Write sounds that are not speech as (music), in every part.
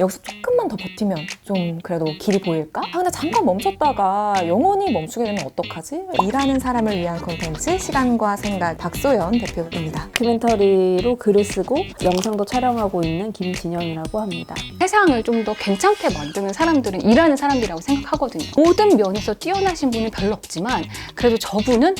여기서 조금만 더 버티면 좀 그래도 길이 보일까? 아 근데 잠깐 멈췄다가 영원히 멈추게 되면 어떡하지? 일하는 사람을 위한 콘텐츠 시간과 생각 박소연 대표입니다. 다큐멘터리로 글을 쓰고 영상도 촬영하고 있는 김진영이라고 합니다. 세상을 좀 더 괜찮게 만드는 사람들은 일하는 사람들이라고 생각하거든요. 모든 면에서 뛰어나신 분은 별로 없지만 그래도 저분은 와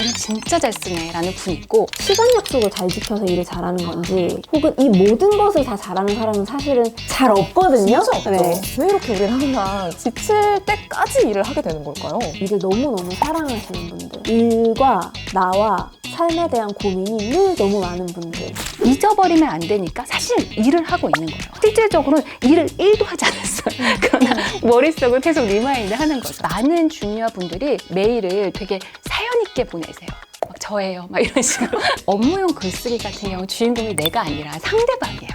글을 진짜 잘 쓰네 라는 분 있고 시간 약속을 잘 지켜서 일을 잘하는 건지 혹은 이 모든 것을 다 잘하는 사람은 사실은 잘 없거든요. 진짜 없죠. 네. 왜 이렇게 우리는 항상 지칠 때까지 일을 하게 되는 걸까요? 일을 너무너무 사랑하시는 분들. 일과 나와 삶에 대한 고민이 늘 너무 많은 분들. 잊어버리면 안 되니까 사실 일을 하고 있는 거예요. 실질적으로는 일을 1도 하지 않았어요. 그러나 머릿속은 계속 리마인드 하는 거죠. 많은 주니어 분들이 메일을 되게 있게 보내세요. 막 저예요. 막 이런 식으로. (laughs) 업무용 글쓰기 같은 경우 주인공이 내가 아니라 상대방이에요.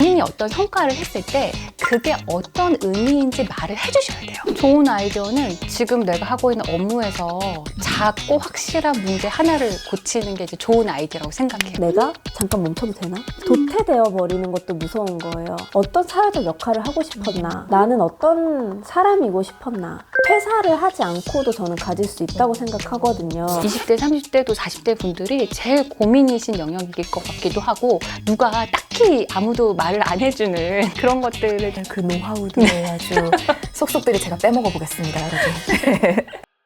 본인이 어떤 성과를 했을 때 그게 어떤 의미인지 말을 해주셔야 돼요. 좋은 아이디어는 지금 내가 하고 있는 업무에서 작고 확실한 문제 하나를 고치는 게 이제 좋은 아이디어라고 생각해요. 내가 잠깐 멈춰도 되나? 도태되어 버리는 것도 무서운 거예요. 어떤 사회적 역할을 하고 싶었나? 나는 어떤 사람이고 싶었나? 퇴사를 하지 않고도 저는 가질 수 있다고 생각하거든요. 20대, 30대 또 40대 분들이 제일 고민이신 영역일 것 같기도 하고 누가 딱히 아무도 말을 안 해주는 (laughs) 그런 것들을 그 노하우도 아주 (laughs) 쏙쏙들이 제가 빼먹어 보겠습니다, 여러분. (laughs)